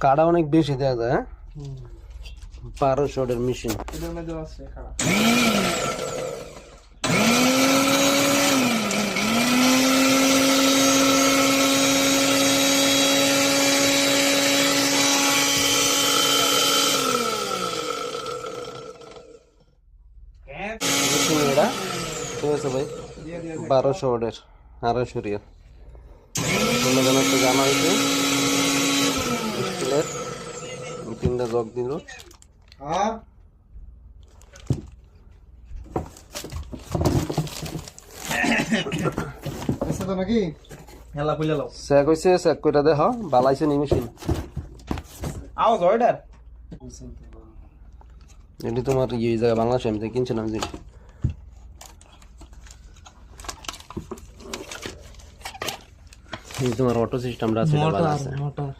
কাটা অনেক বেশি দেওয়া যায় হ্যাঁ? বারো মেশিন আছে খারাপ মেশিন এটা ঠিক আছে ভাই? দিয়ে দিয়ে বারো শটের আড়াইশো রিয়াল। জানা হয়েছে তিনটা জগ দিল। হ্যাঁ। চেক হয়েছে চেক করে দেখ বালাইছে নি মেশিন আওয়াজ অর্ডার এটি। তোমার ইয়ে আমি কিনছিলাম অটো সিস্টেমটা আছে মোটর